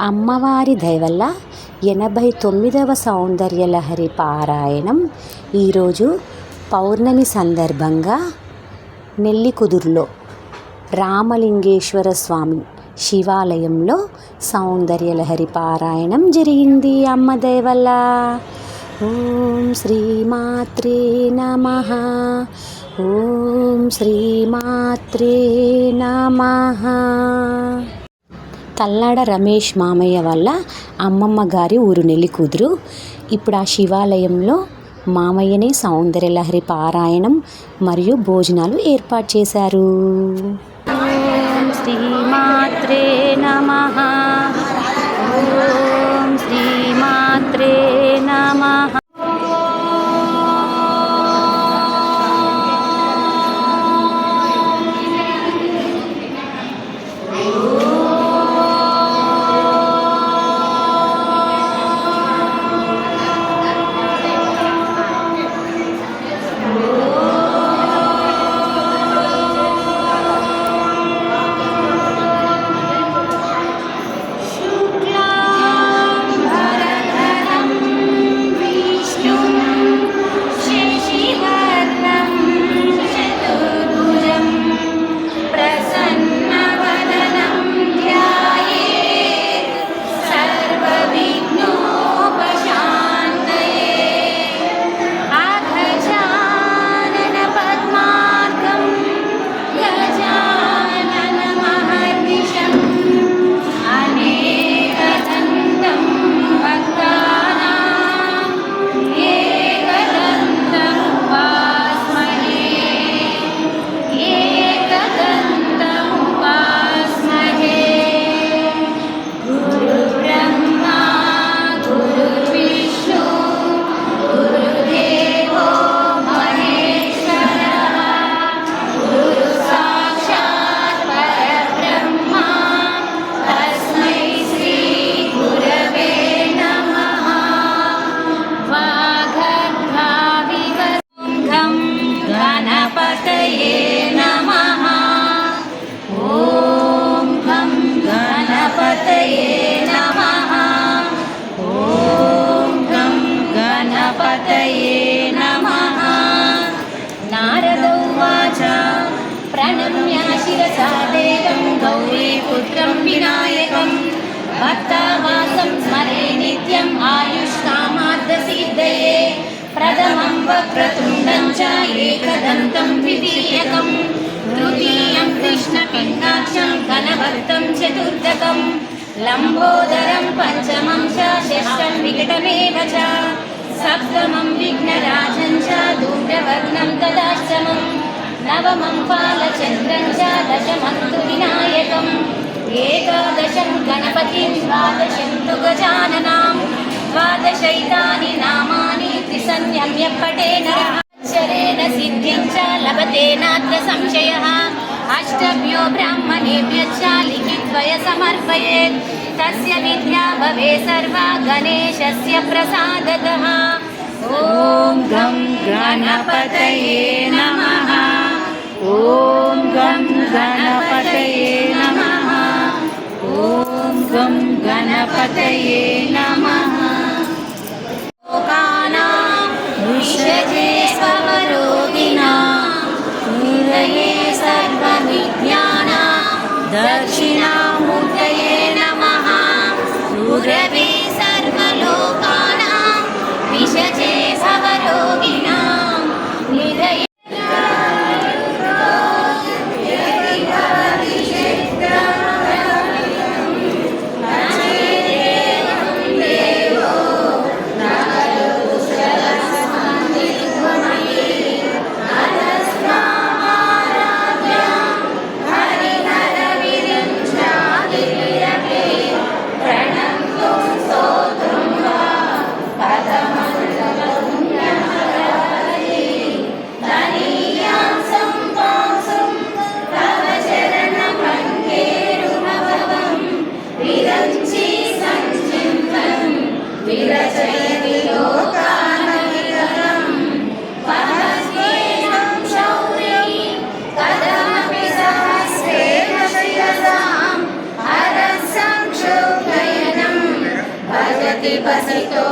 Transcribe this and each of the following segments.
అమ్మవారి దయవల్ల ఎనభై తొమ్మిదవ సౌందర్యలహరి పారాయణం ఈరోజు పౌర్ణమి సందర్భంగా నెల్లికుదురులో రామలింగేశ్వర స్వామి శివాలయంలో సౌందర్యలహరి పారాయణం జరిగింది. అమ్మ దయవల్ల ఓం శ్రీమాత్రే నమ. ఓం శ్రీమాత్రే నమ. తల్లాడ రమేష్ మామయ్య వాళ్ళ అమ్మమ్మ గారి ఊరు నెల్లి కూతురు ఇప్పుడు ఆ శివాలయంలో మామయ్యనే సౌందర్యలహరి పారాయణం మరియు భోజనాలు ఏర్పాటు చేశారు. శ్రీమాత్రే నమ. विनायकं भक्तावासं स्मरे नित्यम् आयुष्कामार्थसिद्धये प्रथमं वक्रतुण्डं च एकदन्तं द्वितीयकं तृतीयं कृष्णपिण्डाक्षं घनभक्तं चतुर्थकं लम्बोदरं पञ्चमं च षष्ठं विकटमेव च सप्तमं विघ्नराजं च दूरवर्णं तदाष्टमं नवमं बालचन्द्रं च दशमं तु विनायकम् एकादशं गणपतिं द्वादशं तु गजाननां द्वादशैतानि नामानि त्रिसंयम्य पटे नरः अक्षरेण सिद्धिं च लभते नात्र संशयः अष्टभ्यो ब्राह्मणेभ्यश्च लिखिद्वय समर्पयेत् तस्य विद्या भवे सर्वा गणेशस्य प्रसादतः ॐ गं गणपतये नमः ॐ गं गणपतये Kapatayin. ఆశతో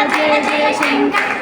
Brasil de hoje em dia.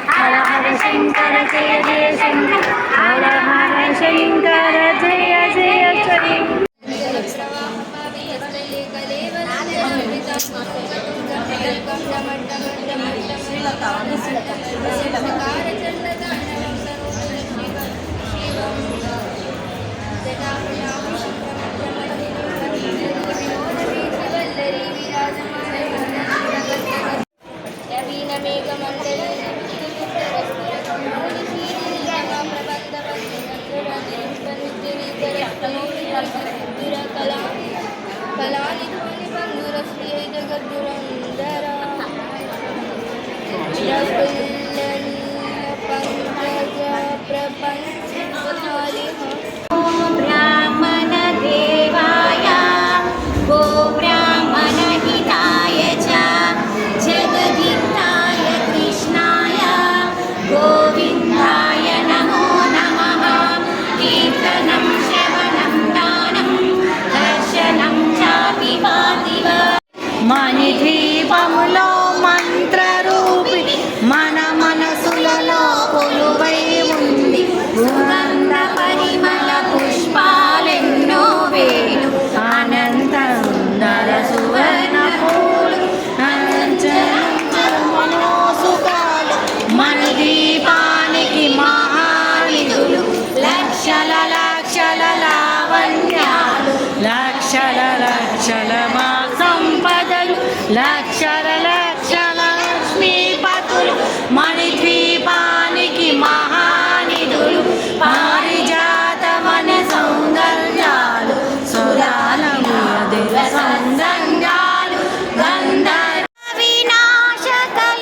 లక్షల లక్షల లక్ష్మీపతులు మణిద్వీపానికి మహానిధులు పారిజాతమని సౌందర్యాలు సురాల సందంగాలు గంధర్వ వినాశకలింగం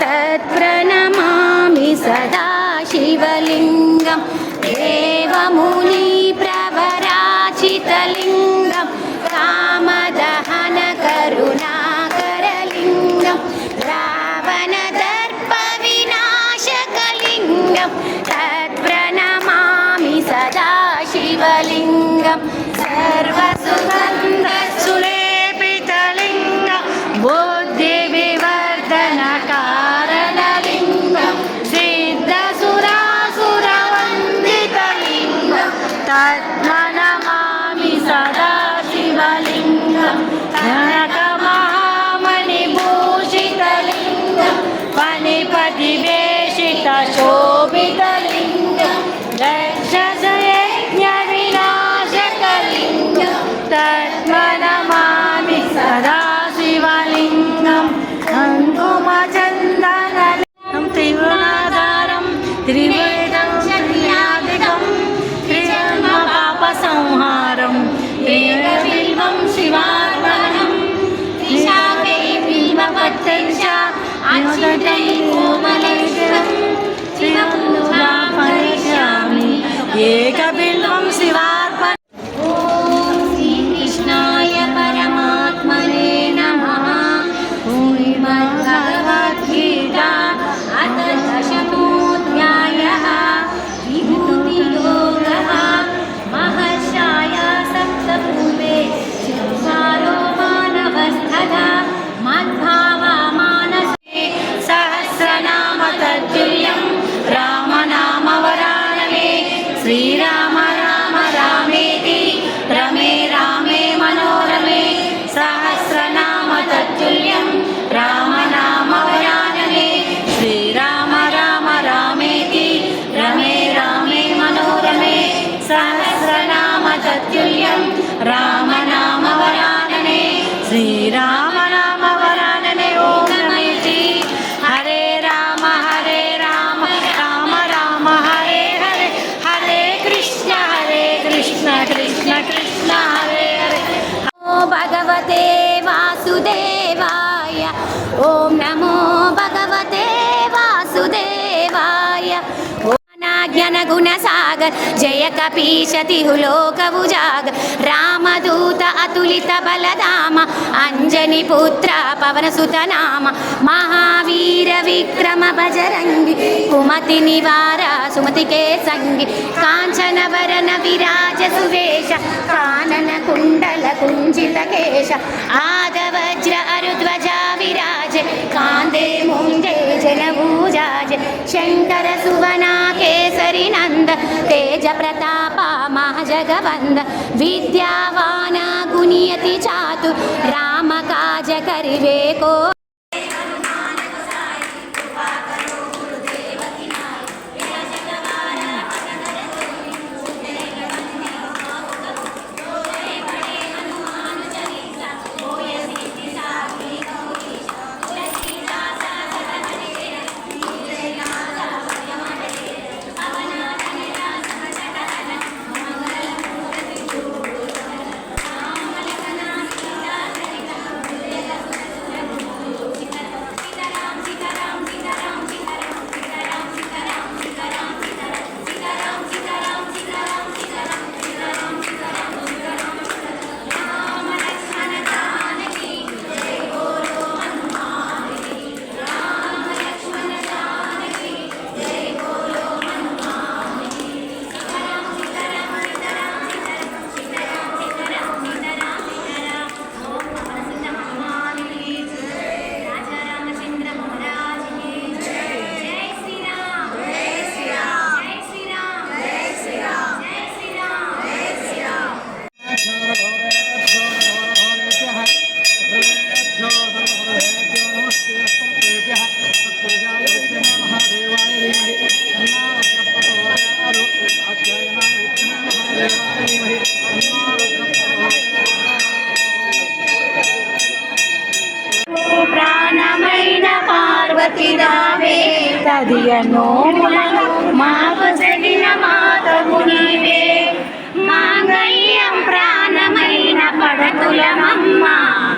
తత్ప్రణమామి సదా శివలింగం దేవముని ప్రవరాచితలి तत्मनमामि सदा शिवलिङ्गम् अङ्कुमचन्दनलिङ्गं त्रिगुणाधारं त्रिवेदं शक्यादिकं त्रिजन्मपापसंहारं त्रिगविल्वं शिवार्पणं त्रिशाकै बिल्वपत्रं च अच्युतै कोमलेश्वरं शिवपूजापयिष्यामि एकबिल्वं शिवार्पणम् Norte. ज्ञानगुणसागर जय कपीशतिहुलोकभुजाग रामदूत अतुलित बलधाम अञ्जनिपुत्र पवनसुतनाम महावीर विक्रम बजरङ्गि कुमति निवार सुमतिके सङ्गि काञ्चनवरन विराज सुवेश कानन कुण्डल कुञ्चित केश आदवज्र अरुध्वजा विराज कान्दे मुण्डे जनभूजाज शङ्कर सुवना केसरि नन्द तेज प्रताप महाजगवन्द विद्यावान गुणियति चातु राम काज करिवे को ప్రాణమైన పార్వతి రావే. తదియ నోములను మాకు జరిగిన మాతవు నీవే. మాంగళ్యం ప్రాణమైన పడతులమమ్మ.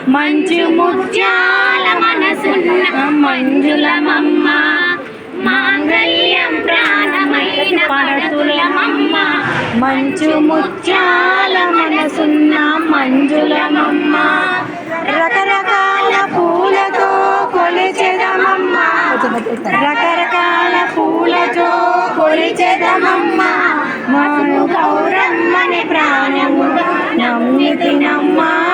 మంచు ముత్యాల మనసున్న మంజులమమ్మ. మాంగళ్యం ప్రాణమైన పరతులమమ్మ. మంచు ముత్యాల మనసున్న మంజులమమ్మ. రకరకాల పూలతో కొలిచెదమమ్మ. రకరకాల పూలతో కొలిచెదమమ్మ. మాను గౌరమ్మని ప్రాణముగా నమ్మితినమ్మ.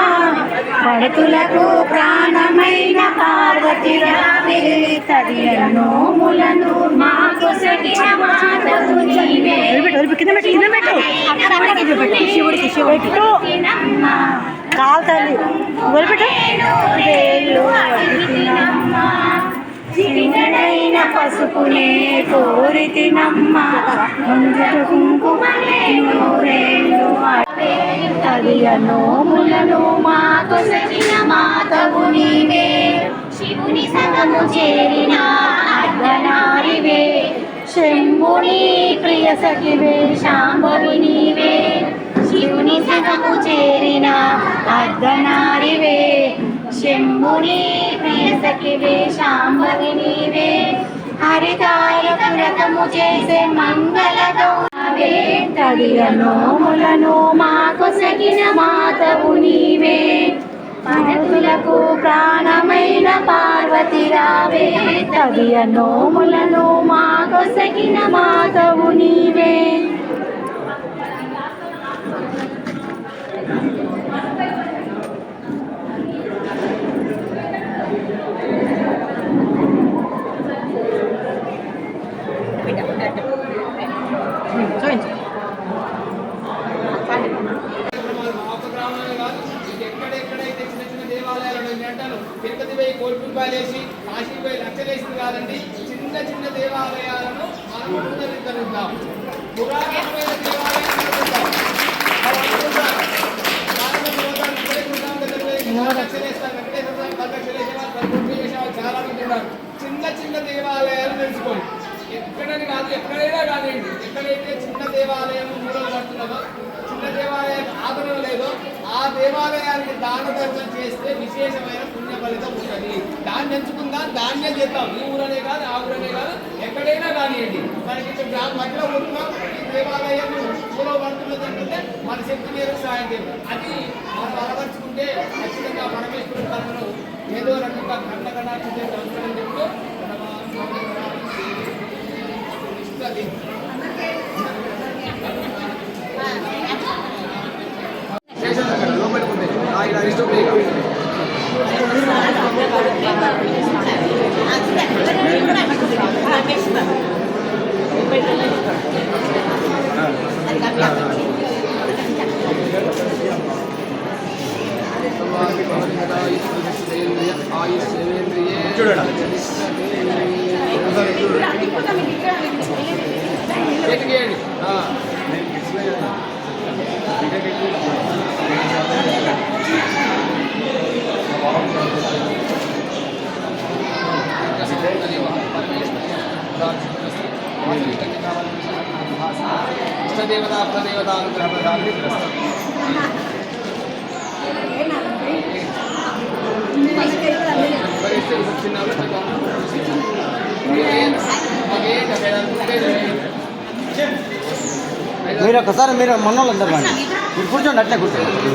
పడతులకు ప్రాణమైన పార్వతి రావే మాకు సగిన మాతవు నీవే శివుడికి శివుడికి. తినమ్మ కాలు తల్లి. వదిలిపెట్టు పసుపునే నూరేళ్ళు అది నోములను మాకు సరిన మాతవు నీవే. శివుని సగము చేరిన అర్ధనారివే శంభుని ప్రియ సఖివే శాంభవి నీవే. శివుని సగము చేరిన అర్ధనారివే శంభుని ప్రియ సఖివే శాంభవి నీవే. హరితాయ వ్రతము చేసే మంగళ తదియ నోములను మాకు సగిన మాతవు నీవే. మనకులకు ప్రాణమైన పార్వతి రావే తదియ నోములను మాకు సగిన మాతవు నీవే గ్రామంలో కాదు ఇది ఎక్కడెక్కడైతే చిన్న చిన్న దేవాలయాలు ఉన్నాయి అంటాను తిరుపతి పోయి కోటి రూపాయలు వేసి కాశీ పోయి లక్షలేసింది కాదండి. చిన్న చిన్న దేవాలయాలను మనం పునరుద్ధరిద్దాం పురాతనమైన దేవాలయాలను ఇష్టదేవత అర్థదేవత అనుగ్రహాన్ని మీరు ఒకసారి మీరు మొన్నోళ్ళు అందరు రండి మీరు కూర్చోండి అట్లే కూర్చోండి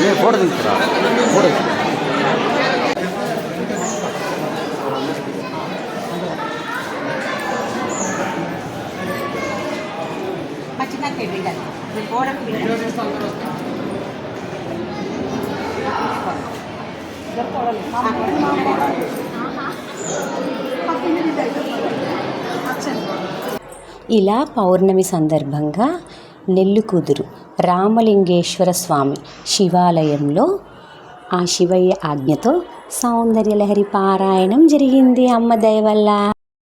మీరు ఫోటో తీసుకురా ఫోటో తీసుకురా. ఇలా పౌర్ణమి సందర్భంగా నెల్లికుదురు రామలింగేశ్వర స్వామి శివాలయంలో ఆ శివయ్య ఆజ్ఞతో సౌందర్యలహరి పారాయణం జరిగింది అమ్మ దయవల్ల.